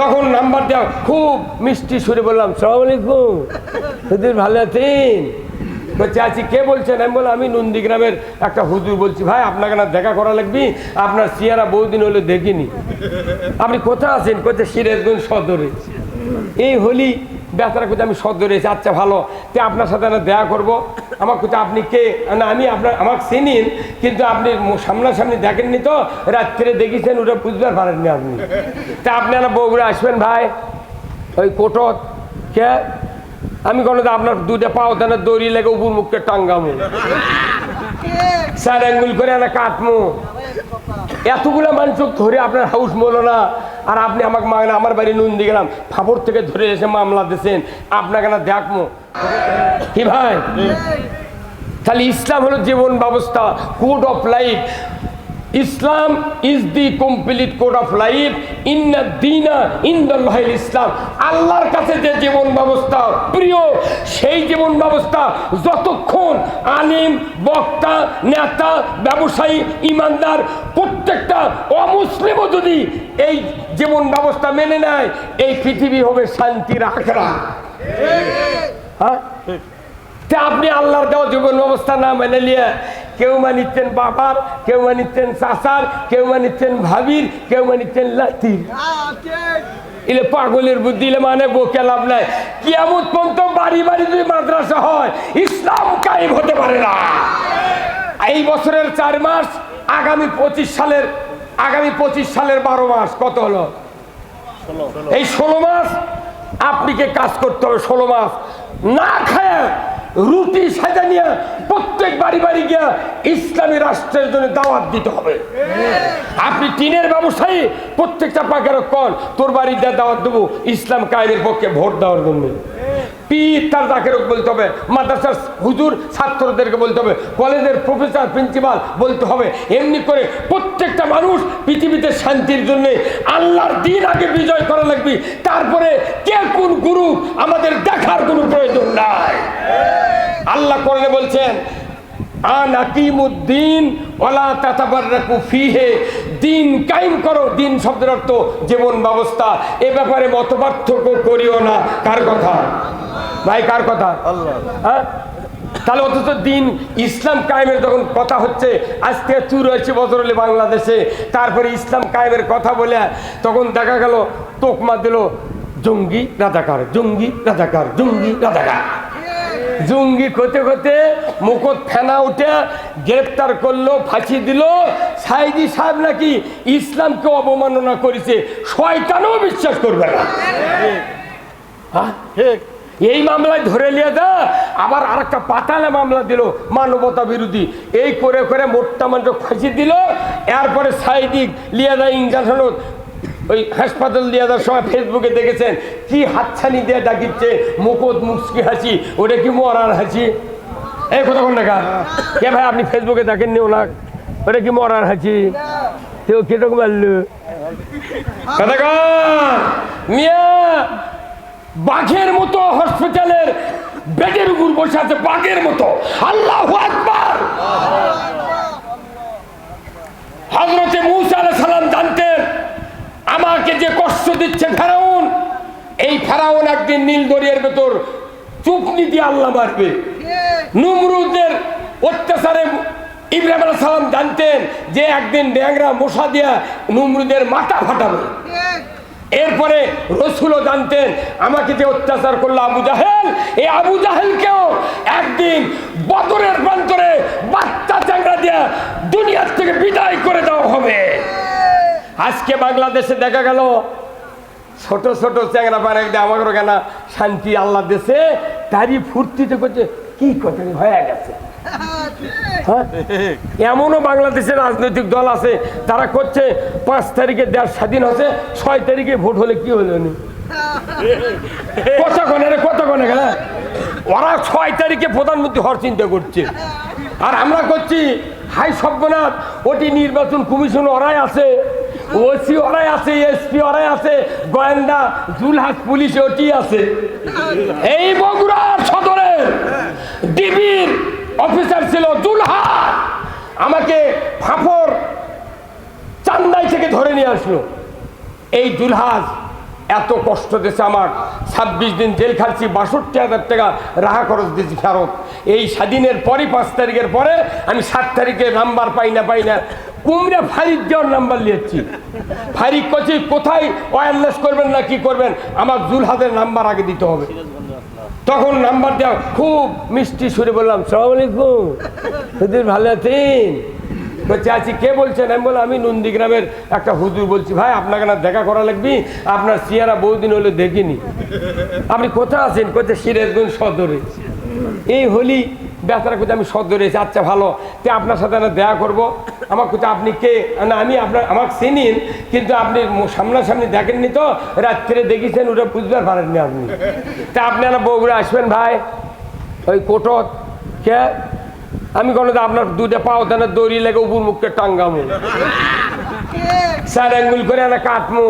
তখন নাম্বার দেওয়া, খুব মিষ্টি সুরে বললাম, সালাম আলাইকুম, হুজুর ভালো আছেন? বলছি, আছি, কে বলছেন? আমি বললাম, আমি নন্দীগ্রামের একটা হুজুর বলছি, ভাই আপনাকে না দেখা করা লাগবি, আপনার চেহারা বহুদিন হলে দেখিনি। আপনি কোথায় আছেন? কোথায় সিরাজগঞ্জ সদরে। এই হোলি বেচারা কোথায় আমি সদরে এসে আচ্ছা ভালো। তে আপনার সাথে না দেখা করব? আমার কোথায় আপনি কে? না, আমি আপনার আমাকে চিনিন কিন্তু আপনি সামনাসামনি দেখেননি তো? রাত্রে দেখেছেন, ওটা বুঝতে পারেননি আপনি। তা আপনি না বগুড়া আসবেন ভাই, ওই কোটত। কে? আমি কোনো আপনার দুইটা পাও তাহলে দড়ি লেগে উপর মুখকে টাঙ্গামু চার আঙ্গুল করে না কাটমো। এতগুলো মানুষ ধরে আপনার হাউস না। আর আপনি আমাকে মাগনা আমার বাড়ি নন্দী গেলাম ফাঁপড় থেকে ধরে এসে মামলা দিয়েছেন আপনাকে না দেখমো। কি ভাই? তাহলে ইসলাম হলো জীবন ব্যবস্থা code of life Islam is the complete code of life ইন্না দিনা ইন্দাল্লাহ ইসলাম। আল্লাহর কাছে যে জীবন ব্যবস্থা প্রিয় সেই জীবন ব্যবস্থা যতক্ষণ আলিম বক্তা নেতা ব্যবসায়ী ইমানদার প্রত্যেকটা অমুসলিমও যদি এই জীবন ব্যবস্থা মেনে নেয় এই পৃথিবী হবে শান্তির আখড়া হ্যাঁ? তা আপনি আল্লাহর দেওয়া জীবন ব্যবস্থা না মেনে নিয়ে কেউ মানিচ্ছেন বাবার কেউ মানিচ্ছেন চাচার কেউ মানিচ্ছেন ভাবির কেউ মানিচ্ছেন লাতির। এলে পাগলের বুদ্ধি এলে মানে বকে লাভ নাই। কিয়ামত পর্যন্ত বাড়ি বাড়ি যদি মাদ্রাসা হয় ইসলাম কায়েম হতে পারে না। এই বছরের চার মাস আগামী পঁচিশ সালের আগামী পঁচিশ সালের বারো মাস কত হলো? এই ষোলো মাস আপনাকে কাজ করতে হবে ষোলো মাস? না খায় রুটি সাজা নিয়ে প্রত্যেক বাড়ি বাড়ি গিয়ে ইসলামী রাষ্ট্রের জন্য দাওয়াত দিতে হবে। আপনি টিনের ব্যবসায়ী, প্রত্যেকটা পাকের কল, তোর বাড়িতে দাওয়াত দেবো, ইসলাম কায়েমের পক্ষে ভোট দেওয়ার জন্য। পীর তার জাকের বলতে হবে, মাদ্রাসার হুজুর, ছাত্রদেরকে বলতে হবে, কলেজের প্রফেসর, প্রিন্সিপাল বলতে হবে। এমনি করে প্রত্যেকটা মানুষ পৃথিবীতে শান্তির জন্য আল্লাহর দিন আগে বিজয় করা লাগবে। তারপরে কে কোন গুরু আমাদের দেখার কোনো প্রয়োজন নাই। আল্লাহ কোরআনে বলছেন, আন আকিমুদ্দিন ওলা তাতাবাররাকু দিন কায়েম করো, দিন ব্যবস্থা। এ ব্যাপারে করিও না। কার কথা? ভাই কার কথা? হ্যাঁ? তাহলে অথচ দিন ইসলাম কায়েমের যখন কথা হচ্ছে আজ থেকে চুরাশি বছর হলে বাংলাদেশে তারপরে ইসলাম কায়েমের কথা বলে তখন দেখা গেল তোকমা দিল জঙ্গি রাজাকার জঙ্গি রাজাকার জঙ্গি রাজাকার। জঙ্গি করতে করতে মুকুট ফেনা উঠে গ্রেপ্তার করল ফাঁসি দিল। সাইদি সাহেব নাকি ইসলামকে অবমাননা করেছে শয়তানও বিশ্বাস করবে না। হ্যাঁ? এই মামলায় ধরে নিয়ে দা আবার আরেকটা পাতালে মামলা দিল মানবতা বিরোধী। এই করে করে মোট্টা মানুষ ফাঁসি দিল। এরপরে সাইদিক লিয়াদা ইঞ্জানসনত ওই হাসপাতাল দিয়ে যাওয়ার সময় ফেসবুকে দেখেছেন। কি হাতছানি দিয়ে ডাকিচ্ছে মুকুট মুসকি হাসি। ওটা কি মরার হাসি? এই কথা কোন দেখা কে ভাই, আপনি ফেসবুকে দেখেননি ওনার? ওটা কি মরার হাসি? কেউ কীরকম মারলো কথা। মিয়া বাঘের মতো হসপিটালের বেডের উপর বসে আছে, বাঘের মতো। আল্লাহ আকবার। হজরতে মুসা সালাম জানতেন, আমাকে যে কষ্ট দিচ্ছে ফেরাউন, এই ফেরাউন একদিন নীল দরিয়ার ভেতর চুপনি দিয়ে আল্লাহ মারবে। নুমরুদের অত্যাচারে ইব্রাহিম আলাইহিস সালাম জানতেন যে একদিন ড্যাংরা মশা দিয়া নুমরুদের মাথা ফাটাবে। এরপরে রসুলও জানতেন, আমাকে যে অত্যাচার করল আবু জাহেল, এই আবু জাহেলকেও একদিন বদরের প্রান্তরে বাচ্চা চাংড়া দিয়া দুনিয়ার থেকে বিদায় করে দেওয়া হবে আজকে বাংলাদেশে দেখা গেল, ছোট ছোট চ্যাংরা পারে আমাকে কেন শান্তি আল্লাহ দেশে, তারই ফুর্তিতে করছে কি কথা হয়ে গেছে? এমনও বাংলাদেশের রাজনৈতিক দল আছে, তারা করছে, পাঁচ তারিখে দেশ স্বাধীন হচ্ছে, ছয় তারিখে ভোট হলে কি হলো নি? কত গণে রে কত গণে গেলে ওরা ছয় তারিখে প্রধানমন্ত্রী হওয়ার চিন্তা করছে। আর আমরা করছি, হাই সভ্যনাথ ওটি নির্বাচন কমিশন ওরাই আছে, ওসি ওরাই আছে, এসপি ওরাই আছে, গোয়েন্দা জুলহাস পুলিশ ওটি আছে। এই বগুড়ার সদরে ডিবির অফিসার ছিল জুলহাস আমাকে ফাফর চান্দাই থেকে ধরে নিয়ে আসলো। এই জুলহাস এত কষ্ট দিয়েছে আমার। ছাব্বিশ দিন জেল খাচ্ছি বাষট্টি হাজার টাকা রাহা খরচ দিয়েছি ফেরত। এই স্বাধীনের পরই পাঁচ তারিখের পরে আমি সাত তারিখে নাম্বার পাই না পাই না, কুমড়া ফারিক দেওয়ার নাম্বার নিয়েছি। ফারিক কচি, কোথায় ওয়ারলেস করবেন না কি করবেন? আমার জুলহাদের নাম্বার আগে দিতে হবে। তখন নাম্বার দেওয়া, খুব মিষ্টি সুরে বললাম, সালাম আলাইকুম, হুজুর ভালো আছেন? বলছি, আছি, কে বলছেন? আমি বললাম, আমি নন্দীগ্রামের একটা হুজুর বলছি, ভাই আপনাকে না দেখা করা লাগবি, আপনার চেহারা বহুদিন হলে দেখিনি। আপনি কোথায় আছেন? কোথায় সিরাজগঞ্জ সদরে। এই হলি বেচারা কোথায় আমি সদরে এসে আচ্ছা ভালো। তে আপনার সাথে না দেখা করব? আমার কোথায় আপনি কে? না আমি আপনার আমাকে চিনিন কিন্তু আপনি সামনাসামনি দেখেননি তো? রাত্রে দেখেছেন ওটা বুঝতে পারেননি আপনি। তা আপনি না বগুড়া আসবেন ভাই ওই কোটত। কে? আমি কোনো আপনার দুইটা পাও তাহলে দড়ি লেগে উপর মুখকে টাঙ্গামু। স্যার আঙ্গুল করে না কাটমু।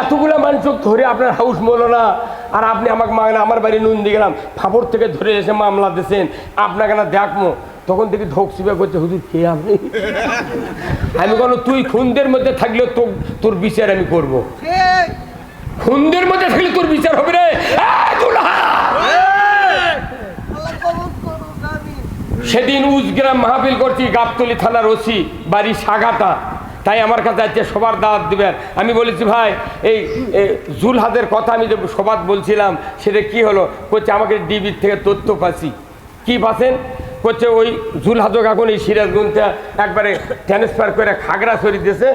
এতগুলো মানুষ ধরে আপনার হাউস মলো না। আর আপনি আমাকে মাগনা, আমার বাড়ি নুন দিয়ে গেলাম ফাপড় থেকে ধরে এসে মামলা দিয়েছেন আপনাকে না দেখমো তখন থেকে ধোক সিবে করছে হুজুর, কে আপনি? আমি কোনো তুই খুনদের মধ্যে থাকলেও তোর তোর বিচার আমি করব। খুনদের মধ্যে থাকলে তোর বিচার হবে রে! সেদিন উজগ্রাম মাহফিল করছি, গাবতলি থানার ওসি, বাড়ি সাগাতা তাই আমার কাছে আজকে সবার দাওয়াত দিবেন। আমি বলেছি ভাই এই জুলহাদের কথা আমি যে সবাদ বলছিলাম সেটা কি হলো? করছে আমাকে ডিবির থেকে তথ্য পাচ্ছি। কি পাচ্ছেন? করছে ওই জুলহাদক এখন এই সিরাজগঞ্জটা একবারে ট্রান্সফার করে খাগড়া ছড়ি দিয়েছে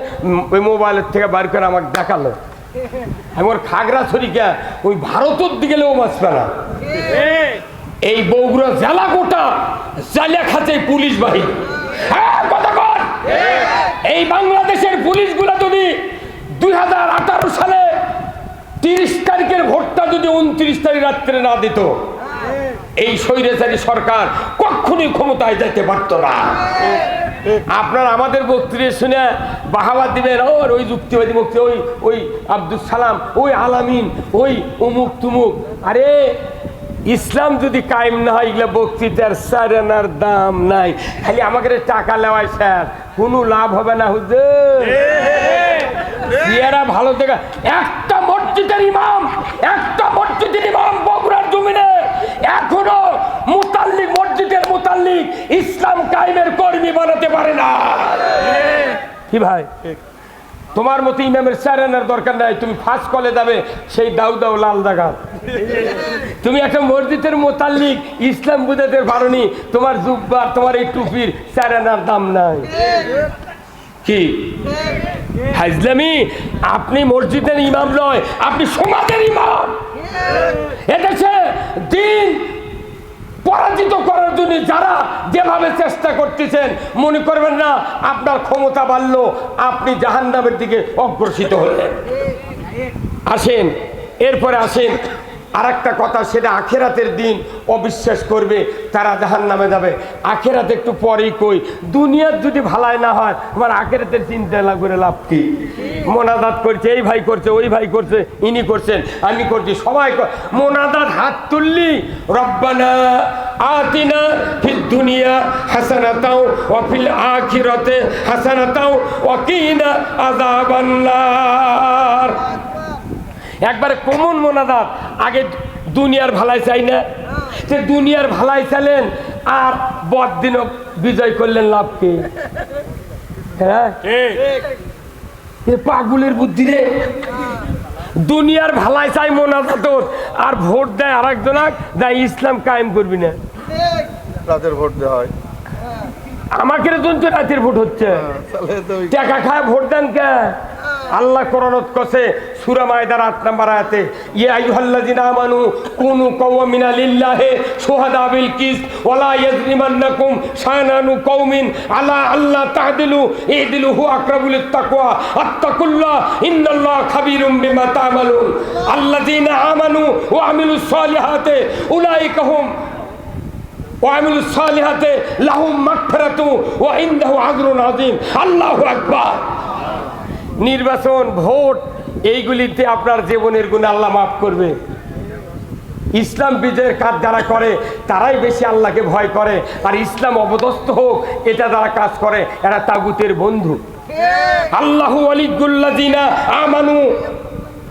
ওই মোবাইলের থেকে বার করে আমাকে দেখাল। আমি ওর খাগড়া ছড়িকা ওই ভারতের দিকে লেও মাছবে না। এই বগুড়া জেলা গোটা জেলা খাচ্ছে পুলিশ বাহিনী। হ্যাঁ, কথা। এই বাংলাদেশের পুলিশগুলো যদি দুই হাজার আঠারো সালে তিরিশ তারিখের ভোটটা যদি উনত্রিশ তারিখ রাত্রে না দিত, এই স্বৈরাচারী সরকার কখনই ক্ষমতায় যেতে পারত না। আপনার আমাদের বক্তৃতা শুনে বাহাবা দিবেন, ওর ওই যুক্তিবাদী মুক্তি, ওই ওই আব্দুল সালাম, ওই আলামিন, ওই অমুক তুমুক আরে ইসলাম যদি কায়েম না হয় এগুলো বক্তৃতার সারানার দাম নাই। খালি আমাকে টাকা নেওয়ায় স্যার। কোনো লাভ হবে না হুজুর। ভালো থেকে একটা মসজিদের ইমাম একটা মসজিদের ইমাম বগুড়ার জমিনে এখনও মুতাল্লিক মসজিদের মুতাল্লিক ইসলাম কায়েমের কর্মী বানাতে পারে না। কি ভাই? তোমার মতো ইমামের স্যারেনার দরকার নাই, তুমি ফার্স্ট কলে যাবে, সেই দাউ দাউ লাল জায়গা তুমি একটা মসজিদের মোতাল্লিক, ইসলাম বুঝাতে পারোনি, তোমার জুব্বার তোমার এই টুপির স্যারেনার দাম নাই। কি? হাজলামি? আপনি মসজিদের ইমাম নয়, আপনি সমাজের ইমাম। এদেশে দিন পরাজিত করার জন্য যারা যেভাবে চেষ্টা করতেছেন, মনে করবেন না, আপনার ক্ষমতা বাড়লো, আপনি জাহান্নামের দিকে অগ্রসিত হলেন। আসেন, এরপরে আসেন আর একটা কথা, সেটা আখেরাতের দিন অবিশ্বাস করবে, তারা জাহান নামে যাবে। আখেরাতে একটু পরেই কই দুনিয়ার যদি ভালাই না হয়, আমার আখেরাতের চিন্তা করে লাভ কি? মোনাদাত করছে, এই ভাই করছে, ওই ভাই করছে, ইনি করছেন, আমি করছি, সবাই মোনাদাত হাত তুললি, রব্বানা আতিনা ফিদ দুনিয়া হাসানাতাও ওয়া ফিল আখিরাতে হাসানাতাও ওয়া কিনা আযাবান্নার। একবারে কমন মোনাদাত আগে দুনিয়ার ভালাই চাই না। যে দুনিয়ার ভালাই চাইলেন আর বদিনও বিজয় করলেন লাভ কি? হ্যাঁ? এ পাগুলের বুদ্ধি রে। দুনিয়ার ভালাই চাই মোনাজাত আর ভোট দেয় আর একজন দেয় ইসলাম কায়েম করবি না। রাতের ভোট দেওয়া হয়। আমাকে তো রাতের ভোট হচ্ছে। ওই টাকা খায় ভোট দেন কে? আল্লাহ করণত কসে সূরা মায়দার আট নাম্বার আয়াতে ইয়া আইয়ুহাল্লাযিনা আমানু কুনু কাওয়ামিনা লিল্লাহি শুহাদা বিল কিস ওয়ালা ইয়াজরিমান্নাকুম শানানু কওমিন আলা আল্লাহ তাহদিলু ইহদিলু হু আকরাবু লিত্তাকওয়া আত্তাকুল্লাহ ইন্নাল্লাহ খাবীরুম বিমা তা'মালুন আল্লাযিনা আমানু ওয়া আমিলুস সালিহাতি উলাইকা হুম وعملوا الصالحات لهم مغفرة وعنده أجر عظيم الله أكبر নির্বাচন ভোট এইগুলিতে আপনার জীবনের গুণ আল্লাহ মাফ করবে। ইসলাম বিজয়ের কাজ যারা করে তারাই বেশি আল্লাহকে ভয় করে। আর ইসলাম অবদস্থ হোক এটা যারা কাজ করে এরা তাগুতের বন্ধু। আল্লাহু আলিগুল্লাদিনা আমানু।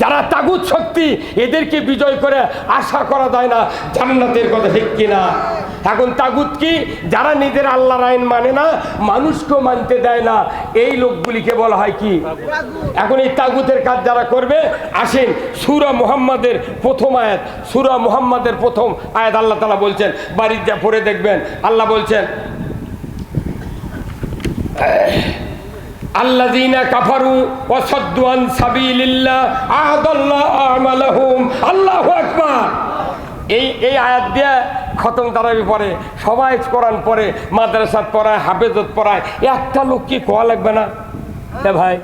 যারা তাগুত শক্তি, এদেরকে বিজয় করে আশা করা যায় না জান্নাতের কথা, ঠিক কিনা? এখন তাগুত কি? যারা নিজের আল্লাহর আইন মানে না মানুষকে মানতে দেয় না। এই লোকগুলিকে বলা হয় কি? এখন এই তাগুতের কাজ যারা করবে, আসেন, সুরা মুহাম্মাদের প্রথম আয়াত, সুরা মুহাম্মাদের প্রথম আয়াত আল্লাহ তালা বলছেন, বাড়ির যা পড়ে দেখবেন, আল্লাহ বলছেন আল্লাযীনা কাফারু ওয়া সাদ্দু আন সাবিলিল্লাহ আহাদাল্লাহ আমালাহুম। আল্লাহু আকবার। এই এই আয়াত দিয়ে খতম তারাবি পড়ে সবাই কোরআন পড়ে মাদ্রাসাত পড়ায় হাফেজত পড়ায় একটা লোক কি কোয়া লাগবে না? ভাই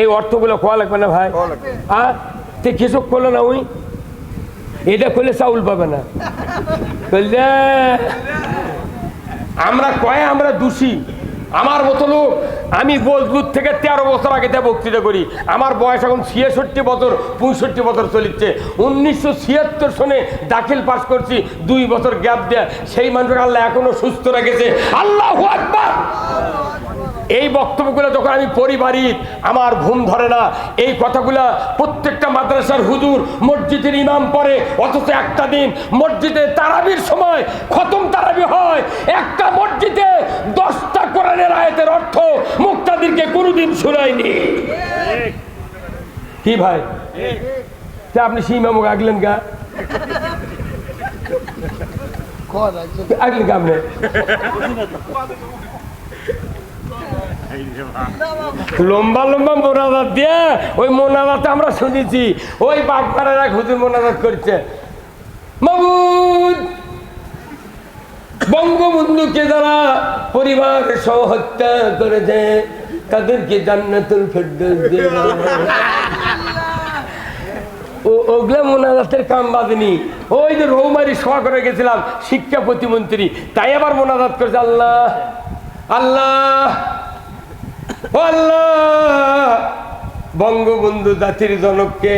এই অর্থগুলো কোয়া লাগবে না ভাই? তে কিছু করল না ওই? এটা করলে চাউল পাবে না। আমরা কয়ে আমরা দোষী। আমার মতো লোক, আমি বোধবুদ থেকে তেরো বছর আগে তা বক্তৃতা করি। আমার বয়স এখন ছিয়াষট্টি বছর, পঁয়ষট্টি বছর চলিচ্ছে। উনিশশো ছিয়াত্তর সনে দাখিল পাস করছি, দুই বছর গ্যাপ দেয়। সেই মানুষকে আল্লাহ এখনও সুস্থ রেখেছে। আল্লাহ আকবার! এই বক্তব্যগুলো যখন আমি পরিবারিক আমার ঘুম ধরে না। এই কথাগুলা প্রত্যেকটা মাদ্রাসার হুজুর মসজিদের ইমাম পরে অথচ একটা দিন মসজিদে তারাবির সময় খতম তারাবি হয়। একটা মসজিদে দশটা কোরআনের আয়াতের অর্থ মুক্তাদিরকে কোনোদিন শোনায়নি। কি ভাই? আপনি সীমামুখ আগলেন গা? আগলেন গা আপনি? লম্বা লম্বা মোনাজাত দিয়ে ওই মোনাজাতে আমরা শুনেছি। ওই বাগপাড়ার এক হুজুর মোনাজাত করছে। মাবুদ বঙ্গবন্ধুকে যারা পরিবার সহ হত্যা করেছে, তাদেরকে জান্নাতুল মোনাজাতের কাম ওই যে রৌমারি করে গেছিলাম, শিক্ষা প্রতিমন্ত্রী। তাই আবার মোনাজাত করেছে, আল্লাহ আল্লাহ আল্লাহ। বঙ্গবন্ধু জাতির জনককে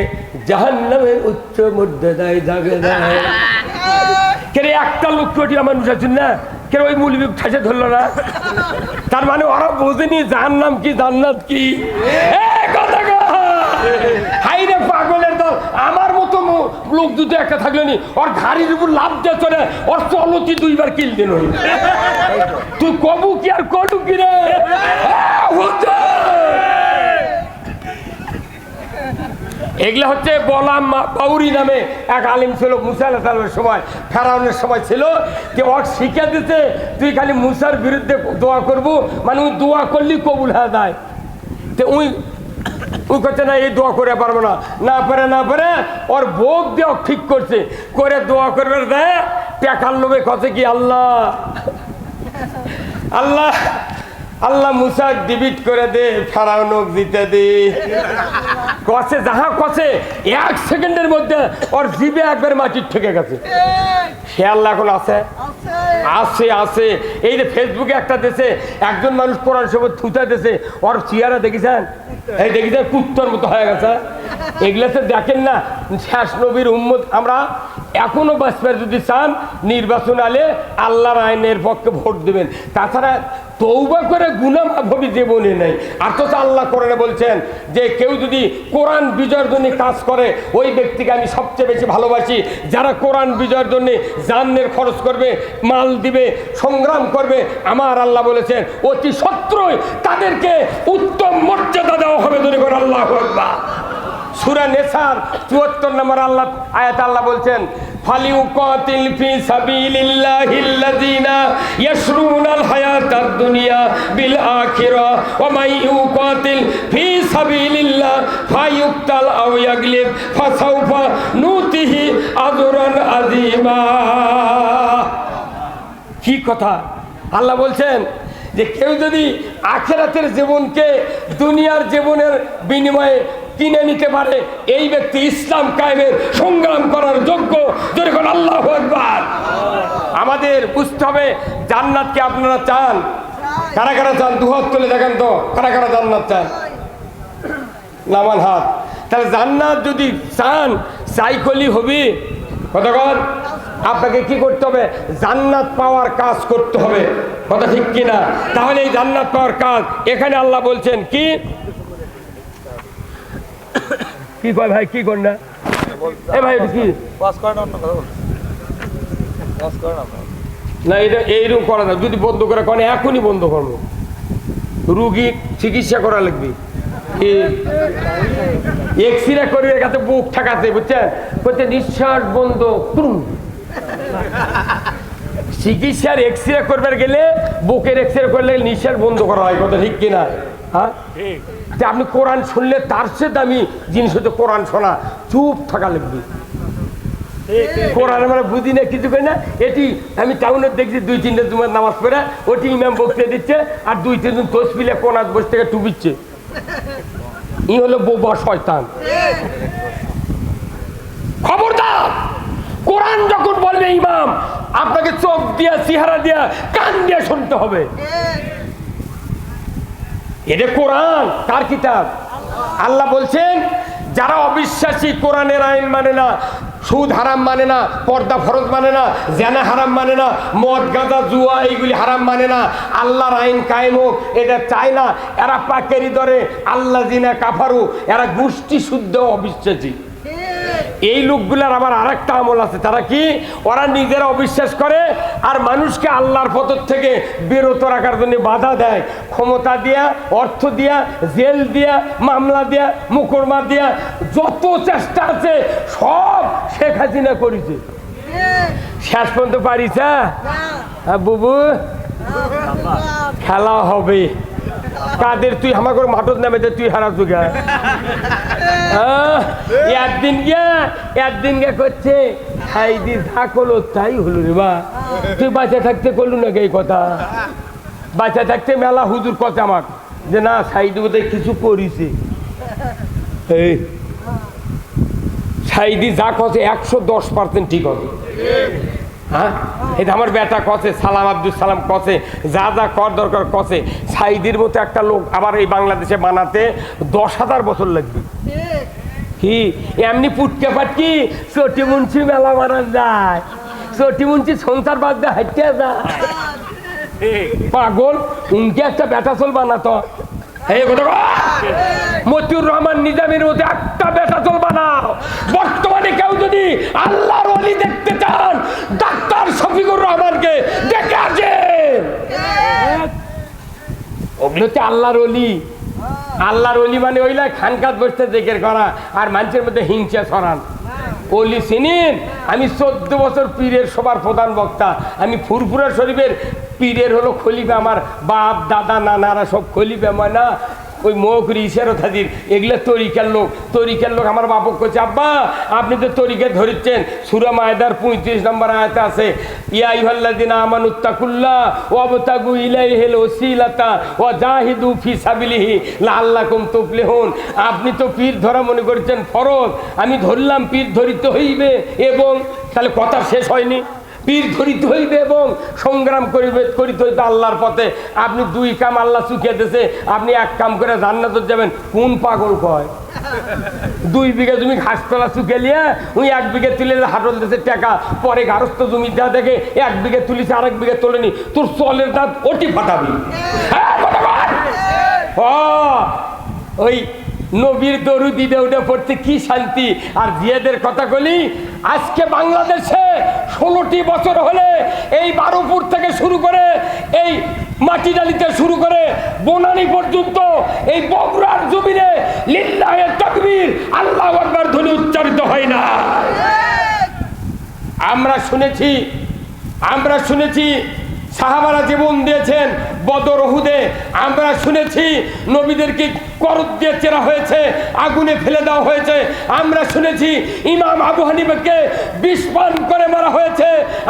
জাহান নামের উচ্চ মর্যাদায় জাগে দেয় কেন একটা লোক কোটি মানুষ আছেন না? কেন ওই মূল ঠাসে ধরলো না? তার মানে ওরা বোঝেনি জাহান নাম কি, জান্নাত কি? দল, আমার মতো লোক দুটো একটা থাকলে নি, ওর ঘাড়ির উপর লাভ চলে, ওর চলতি দুইবার কিল দিন তুই কবু কি আর কটু কি রে এ, হুজুর! এগুলা হচ্ছে বলাম বাউরি নামে এক আলিম ছিল মুসা সাল্লামের সময়। ফেরাউনের সময় ছিল যে ওর শিখে দিতে তুই খালি মুসার বিরুদ্ধে দোয়া করব মানে ওই দোয়া করলি কবুল হয়ে যায়। তো ওই ওই করছে না, এই দোয়া করে পারব না। না পারে না পারে, ওর বোক দিয়ে ঠিক করছে। করে দোয়া করবে দেয় টাকার লোভে কছে কি, আল্লাহ আল্লাহ। আল্লাহ মুসা ডিবিট করে দে, ফেরাউনক দিতে দে। কষে যাহা কষে এক সেকেন্ডের মধ্যে ওর জিবে একবার মাটির ঠেকে গেছে। সে আল্লাহ এখন আছে? আছে আছে। এই যে ফেসবুকে একটা দেশে একজন মানুষ কোরআন সব থুতা দেশে, ওর চেয়ারা দেখেছেন? এই দেখেছেন, কুত্তর মতো হয়ে গেছে। এগুলো তো দেখেন না, শেষ নবীর উম্মত। আমরা এখনও বাঁচবার যদি চান, নির্বাচন আলে আল্লাহর আইনের পক্ষে ভোট দেবেন। তাছাড়া তৌবা করে গুনাম ভবি জীবনে নেই। আর তো আল্লাহ কোরআনে বলছেন যে কেউ যদি কোরআন বিজয়ের জন্য কাজ করে, ওই ব্যক্তিকে আমি সবচেয়ে বেশি ভালোবাসি। যারা কোরআন বিজয়ের জন্য জান্নের খরচ করবে, মাল দিবে, সংগ্রাম করবে, আমার আল্লাহ বলেছেন, অতি সত্রই তাদেরকে উত্তম মর্যাদা দেওয়া হবে ধরে করে আল্লাহ সুরা নেশার চুয়াত্তর নম্বর আল্লাহ আয়াত আল্লাহ বলছেন ফালিউ কাতিল ফি সাবিলিল্লাহিল্লাযিনা ইয়াশরুনাল হায়াতাদ দুনিয়া বিল আখিরা ওয়া মাই ইউকাতিল ফি সাবিলিল্লাহ ফায়ুক্তাল আও ইয়াগলিব ফাসাউফা নুতিহি আজরান আযীমা। কি কথা? আল্লাহ বলছেন যে কেউ যদি আখেরাতের জীবনকে দুনিয়ার জীবনের বিনিময়ে কিনে নিতে পারে। এই ব্যক্তি ইসলাম কায়েমের সংগ্রাম করার যোগ্য। যেরকম আল্লাহ একবার আমাদের বুঝতে হবে, জান্নাতকে আপনারা চান। কারা কারা চান? দুহাত তুলে দেখেন তো, কারা কারা জান্নাত চান? নামান হাত। তাহলে জান্নাত যদি চান, সাইকলি হবি। কতক্ষণ আপনাকে কি করতে হবে? জান্নাত পাওয়ার কাজ করতে হবে। কথা ঠিক কিনা? তাহলে এই জান্নাত পাওয়ার কাজ এখানে আল্লাহ বলছেন কি? কি কয় ভাই কি কর না? এ ভাই কি? পাস করেন অন্য কথা বলুন। পাস করেন আপনার। না এটা এইরকম করা না। যদি বন্ধ করে কনে এখনই বন্ধ করব। রুগী চিকিৎসা করা লাগবে। কি? এক্স রে করে একাতে বুক ঠাকাতে বুঝছেন? বলছে নিঃশ্বাস বন্ধ তুম চিকিৎসার এক্স রে করবার গেলে বুকের এক্স রে করলে নিঃশ্বাস বন্ধ করা হয়। কথা ঠিক কিনা? হ্যাঁ? যে আপনি কোরআন শুনলে তার সে দামি জিনিস হচ্ছে কোরআন শোনা। চুপ থাকা লাগবে। কোরআন মানে বুঝি না কিছু করি না। এটি আমি টাউনে দেখছি দুই তিনটে জুমার নামাজ পড়ে ওটি ইমাম বক্তৃতা দিচ্ছে আর দুই তিনজন তোষ পিলে কোনাত বসে থেকে টুবিচ্ছে ই হলো বোবা শয়তান। খবরদার! কোরআন যখন বলবে ইমাম আপনাকে চোখ দিয়া চেহারা দিয়া কান দিয়া শুনতে হবে। এটা কোরআন, কার কিতাব? আল্লাহ বলছেন, যারা অবিশ্বাসী, কোরআনের আইন মানে না, সুদ হারাম মানে না, পর্দা ফরজ মানে না, জেনা হারাম মানে না, মদ গাঁদা জুয়া, এইগুলি হারাম মানে না, আল্লাহর আইন কায়েম হোক, এটা চায় না। এরা পাকেরি ধরে আল্লাহ জিনা কাফারু, এরা গোষ্ঠী শুদ্ধ অবিশ্বাসী। এই লোকগুলার আবার আরেকটা আমল আছে। তারা কি? ওরা নিজেরা অবিশ্বাস করে আর মানুষকে আল্লাহর পথ থেকে বিরত রাখার জন্য বাধা দেয়। ক্ষমতা দিয়া অর্থ দিয়া জেল দিয়া মামলা দিয়া মুকরমা দিয়া যত চেষ্টা আছে সব শেখ হাসিনা করেছে। শেষ পর্যন্ত পারিস হ্যাঁ? হ্যাঁ, বুবু? খেলা হবে। কাদের তুই আমার করে মাঠত নামে দে, তুই হারা তুই একদিন গিয়া একদিন গিয়া করছে যা করল তাই হলো রে বা। তুই বাঁচা থাকতে করলু না এই কথা? বাঁচা থাকতে মেলা হুজুর কথা আমার যে না সাইডে বোধহয় কিছু করিছে। এই সাইদি যা কছে একশো দশ পার্সেন্ট ঠিক হবে। হ্যাঁ? এটা আমার বেটা কছে? সালাম আব্দুল সালাম কছে? যা যা কর দরকার কছে? সাইদির মতো একটা লোক আবার এই বাংলাদেশে বানাতে দশ হাজার বছর লাগবে। কি? এমনি পুটকে পাটকি চটি মুন্সি মেলা মারা যায়। চটি মুন্সি সংসার বাদ দিয়ে হাঁটতে যায় পাগল উনকে একটা বেটা চল বানাতো মতিউর রহমান নিজামের মতো একটা বানাও বর্তমানে কেউ যদি আল্লাহর অলি দেখতে চান, ডাক্তার শফিকুর রহমানকে দেখে মানে বসতে করা আর মধ্যে হিংসা অলি আমি চোদ্দ বছর পীরের সবার প্রধান বক্তা। আমি ফুরফুরা শরীফের পীরের হলো খলিফা, আমার বাপ, দাদা, নানারা সব খলিফা, ময়না, ওই মৌকরি ইশারত হাজির এগুলো তরিকার লোক তরিকার লোক আমার বাপক করছে আব্বা, আপনি তো তরিকে ধরেছেন সুরা মায়দার পঁয়ত্রিশ নম্বর আয়াতে আছে, ইয়া ইহাল্লাদিন আমানুত্তাকুল্লাহ ও অবতাগু ইলাইহিল ওসিলাতা ও জাহিদু ফি সাবিলিহি লাআল্লাকুম তুফলিহুন। আপনি তো পীর ধরা মনে করছেন ফরজ। আমি ধরলাম, পীর ধরিতে হইবে এবং তাহলে কথা শেষ হয়নি। পীর ধরিতে হইবে এবং সংগ্রাম করিবে করিতে হইবে আল্লাহর পথে। আপনি দুই কাম আল্লাহ চুকিয়ে দিয়েছে আপনি এক কাম করে জান্নাত যাবেন। কোন পাগল কয়? দুই বিঘা জমি ঘাসতলা চুকে লিয়ে উনি এক বিঘে তুলে হাটল দেশে টাকা। পরে গারস্থ জমি যা দেখে এক বিঘে তুলিছে আরেক বিঘে তোলেনি। তোর চলের দাঁত ওটি ফাটাবি। হ্যাঁ, ওই নবীর দরুদি দেউটা পড়তে কি শান্তি? আর জিয়াদের কথা বলি, আজকে বাংলাদেশে ষোলোটি বছর হলে এই বারোপুর থেকে শুরু করে এই মাটি মাটিডালিতে শুরু করে বনানি পর্যন্ত এই বগুড়ার জমিনে লিল্লাহের তকবীর আল্লাহ আকবার ধ্বনি উচ্চারিত হয় না। আমরা শুনেছি আমরা শুনেছি সাহাবারা জীবন দিয়েছেন বদর ওহুদে আমরা শুনেছি নবীদেরকে করত দিয়ে চেরা হয়েছে, আগুনে ফেলে দেওয়া হয়েছে। আমরা শুনেছি ইমাম আবু বিষ পান করে মারা হয়েছে।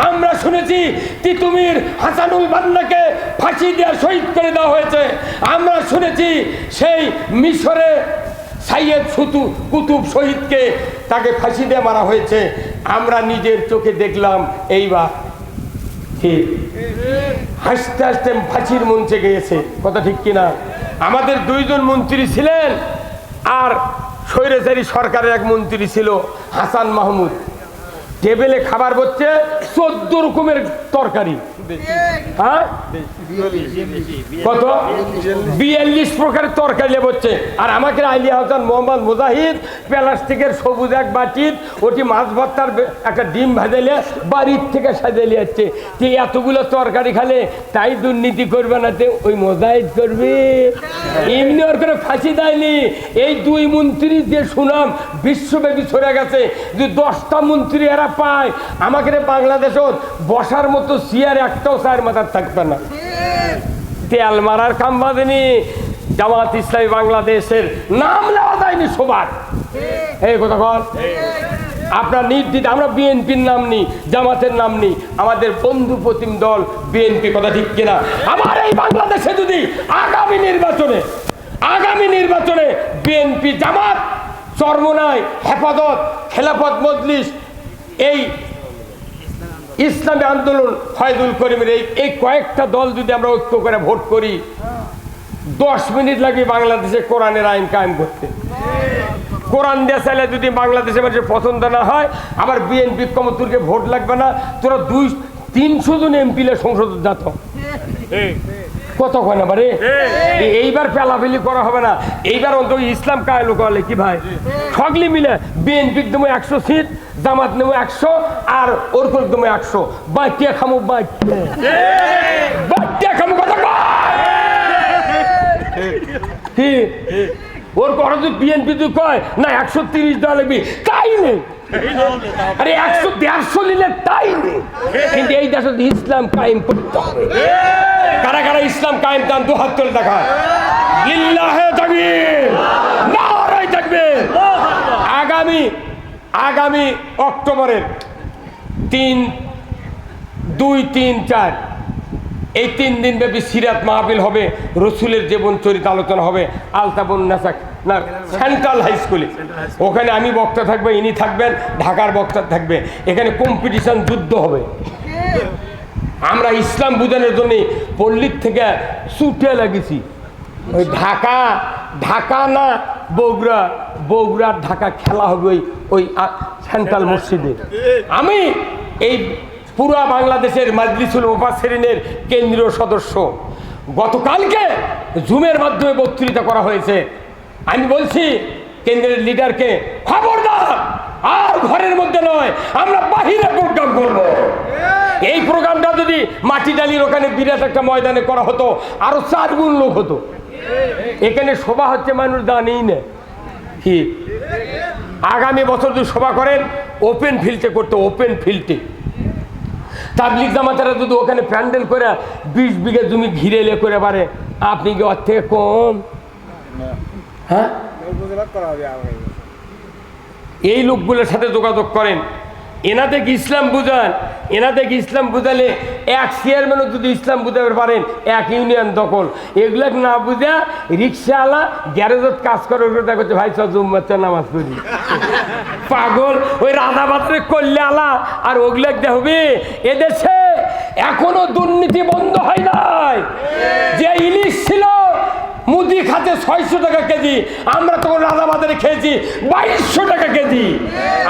আমরা শুনেছি তিতুমির হাসানুল বান্নাকে ফাঁসি দেওয়া শহীদ করে দেওয়া হয়েছে। আমরা শুনেছি সেই মিশরে সাইয়েদ সুতু কুতুব শহীদকে তাকে ফাঁসি দিয়ে মারা হয়েছে। আমরা নিজের চোখে দেখলাম, এইবার ঠিক হাসতে হাসতে ফাঁসির মঞ্চে গিয়েছে। কথা ঠিক কিনা? আমাদের দুইজন মন্ত্রী ছিলেন আর স্বৈরাচারী সরকারের এক মন্ত্রী ছিল হাসান মাহমুদ। টেবিলে খাবার হচ্ছে চোদ্দ রকমের তরকারি। হ্যাঁ? কত? বিয়াল্লিশ প্রকারের তরকারি হচ্ছে আর আমাকে আলিয়া হাসান, মোহাম্মদ মুজাহিদ, প্লাস্টিকের সবুজ এক বাটির, ওটি মাছ ভর্তার একটা ডিম ভাজাইলে বাড়ির থেকে সাজাইলে যাচ্ছে যে এতগুলো তরকারি খালে, তাই দুর্নীতি করবে না তে ওই মোজাহিদ করবে। এমনি ওর করে ফাঁসি দেয়নি। এই দুই মন্ত্রী যে সুনাম বিশ্বব্যাপী ছড়ে গেছে। যে দশটা মন্ত্রী এরা পায়। আমাকে বাংলাদেশত বসার মতো চেয়ার একটাও চায়ের মাথার থাকবে না। তেল মারার কাম বাঁধেনি। জামাত ইসলামী বাংলাদেশের নাম নেওয়া যায়নি সবার। এই কথা কর আপনার নির্দিত আমরা বিএনপির নাম নিই জামাতের নাম নিই আমাদের বন্ধু প্রতিম দল বিএনপি কথা ঠিক কিনা? আমার এই বাংলাদেশে যদি আগামী নির্বাচনে আগামী নির্বাচনে বিএনপি জামাত চর্মনাই হেফাজত খেলাফত মজলিস এই ইসলামী আন্দোলন ফয়দুল করিমের। এই এই কয়েকটা দল যদি আমরা ঐক্য করে ভোট করি, দশ মিনিট লাগে বাংলাদেশে কোরআনের আইন কায়েম করতে। কোরআন দেওয়া চাইলে যদি বাংলাদেশে মানুষের পছন্দ না হয়, আবার বিএনপি কমতুরকে ভোট লাগবে না, তোরা দুই, তিনশো জন এমপি সংসদ যাত কত হয় না বারে এ- এইবার পেলাফেলি করা হবে না। এইবার অন্তত ইসলাম কায়লো করলে কি ভাই? সকলি মিলে বিএনপির দেবো একশো সিট জামাত নেব একশো আর ওর করে দেবো একশো। বাটিয়া খামো বাটিয়া বাটিয়া খামো কথা। কি? ওর করে যদি বিএনপি তুই কয়, না, একশো তিরিশ দেওয়া লাগবি। তাই নেই আরে, একশো দেড়শো নিলে তাই নেই কিন্তু এই দেশে ইসলাম কায়েম করতে হবে। কারা কারা ইসলাম কায়েম চান দু হাত তুলে দেখায় লিল্লাহে তাকবীর। আগামী আগামী অক্টোবরের তিন দুই তিন চার এই তিন দিন ব্যাপী সিরাত মাহফিল হবে রসুলের জীবন চরিত আলোচনা হবে আলতাবুন নাসাক না সেন্ট্রাল হাই স্কুলে ওখানে আমি বক্তা থাকবে ইনি থাকবেন ঢাকার বক্তা থাকবে। এখানে কম্পিটিশন যুদ্ধ হবে। আমরা ইসলাম বুঝানোর জন্য পল্লীর থেকে ছুটে লাগিয়েছি ওই ঢাকা ঢাকা না বগুড়া? বগুড়ার ঢাকা খেলা হবে ওই ওই সেন্ট্রাল মসজিদে। আমি এই পুরা বাংলাদেশের মাজলিসুল মুফাসসিরিনের কেন্দ্রীয় সদস্য। গতকালকে জুমের মাধ্যমে বক্তৃতা করা হয়েছে। আমি বলছি কেন্দ্রের লিডারকে খবরদার আর ঘরের মধ্যে নয় আমরা বাহিরে প্রোগ্রাম করব। এই প্রোগ্রামটা যদি মাটি ডালির ওখানে বিরাট একটা ময়দানে করা হতো আরও চার গুণ লোক হতো। এখানে সভা হচ্ছে মানুষ জানেই না কি? আগামী বছর যদি সভা করেন ওপেন ফিল্ডে করতে ওপেন ফিল্ডে তাবলিক জামাতারা যদি ওখানে প্যান্ডেল করে বিশ বিঘে জমি ঘিরে এলে করে পারে আপনি কি ওর থেকে কম? হ্যাঁ? এই লোকগুলোর সাথে যোগাযোগ করেন। এনাতে কি ইসলাম বুঝান এনাতে কি ইসলাম বুঝালে এক চেয়ারম্যানও যদি ইসলাম বুঝাতে পারেন, এক ইউনিয়ন দখল। এগুলো না বুঝা রিক্সাওয়ালা গ্যারেজত কাজ করে ওগুলো দেখছে ভাই সব জুম্মাচ্ছা নামাজ পড়ি। পাগল, ওই রাধা বাতরে করলে আলা আর ওগুলো দেখবে এদেশে এখনও দুর্নীতি বন্ধ হয় নাই। যে ইলিশ ছিল, মুদি খাতে ছয়শো টাকা কেজি, আমরা তখন রাজাবাজারে খেয়েছি বাইশশো টাকা কেজি।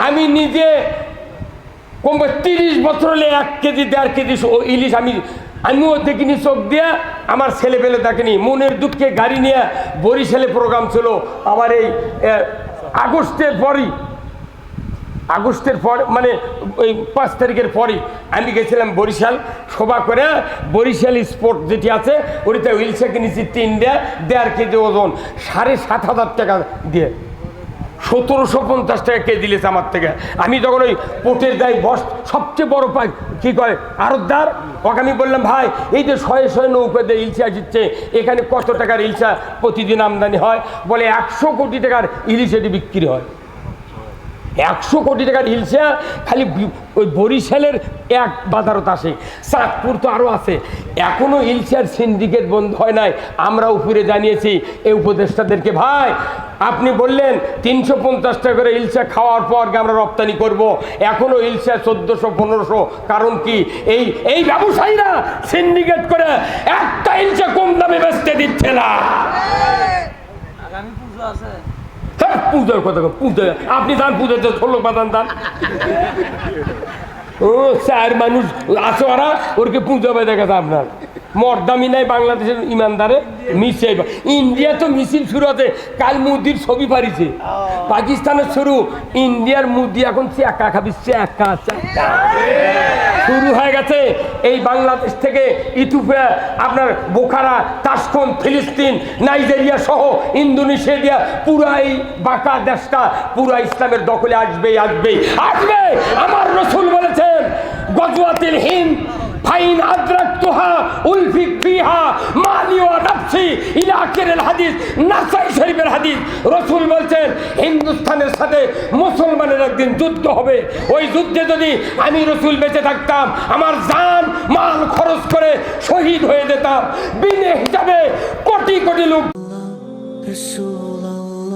আমি নিজে কমবে তিরিশ বছর হলে এক কেজি, দেড় কেজি ও ইলিশ আমি, আমিও দেখিনি চোখ দিয়ে, আমার ছেলে পেলে দেখেনি। মনের দুঃখে গাড়ি নিয়ে বরিশালে প্রোগ্রাম ছিল। আমার এই আগস্টের পরই, আগস্টের পর মানে ওই পাঁচ তারিখের পরই আমি গেছিলাম বরিশাল। সভা করে বরিশাল স্পোর্ট যেটি আছে ওইটা হুইলসে কিনেছি তিনটা, দেড় কেজি ওজন, সাড়ে সাত হাজার টাকা দিয়ে। সতেরোশো পঞ্চাশ টাকা কেজি দিলেছে আমার থেকে? আমি যখন ওই পোটের দায় বস, সবচেয়ে বড় পাই কি কয়, আরতদার? ওকে আমি বললাম, ভাই, এই যে শয়ে শয়ে নৌকা দিয়ে ইলশা দিচ্ছে এখানে কত টাকার ইলশা প্রতিদিন আমদানি হয়? বলে, একশো কোটি টাকার ইলিশ এটি বিক্রি হয়। একশো কোটি টাকার হিলসা খালি ওই বরিশালের এক বাজারত আসে। চাঁদপুর তো আরও আছে। এখনও ইলশার সিন্ডিকেট বন্ধ হয় নাই। আমরা উপরে জানিয়েছি এই উপদেষ্টাদেরকে ভাই আপনি বললেন তিনশো পঞ্চাশ টাকা করে ইলশা খাওয়ার পর আমরা রপ্তানি করব। এখনও ইলশা চোদ্দশো পনেরোশো। কারণ কি? এই এই ব্যবসায়ীরা সিন্ডিকেট করে একটা ইলশা কম দামে বেচতে দিচ্ছে না। হ্যাঁ, পূজার কথা পূজা। আপনি দান পূজাতে ষোলো পাতান দান। ও চার মানুষ আছে ওরা, ওরকে পূজা পাই দেখা যায় আপনার। মর্দামি নাই বাংলাদেশের ইমানদারে, মিশে ইন্ডিয়া তো মিছিল শুরু আছে কাল মুদির ছবি পারিছে। পাকিস্তানের শুরু। ইন্ডিয়ার মুদি এখন একা খাবি চাকা চাকা শুরু হয়ে গেছে। এই বাংলাদেশ থেকে ইথিওপিয়া, আপনার বোখারা তাসকন ফিলিস্তিন, নাইজেরিয়া সহ ইন্দোনেশিয়া দিয়া পুরাই বাঁকা দেশটা, পুরা ইসলামের দখলে আসবে আসবেই আসবে আমার রসুল বলেছেন, গজওয়াতিল হিন্দ ফাইন আদরাকতুহা উলফিক ফিহা মালি ওয়া নাফসি ইলা আখিরিল হাদিস, নাসাই শরীফের হাদিস। রাসূল বলছেন, হিন্দুস্তানের সাথে মুসলমানের একদিন যুদ্ধ হবে। ওই যুদ্ধে যদি আমি রসুল বেঁচে থাকতাম, আমার জান, মাল খরচ করে শহীদ হয়ে যেতাম। বিনে হিসাবে কোটি কোটি লোক رسول الله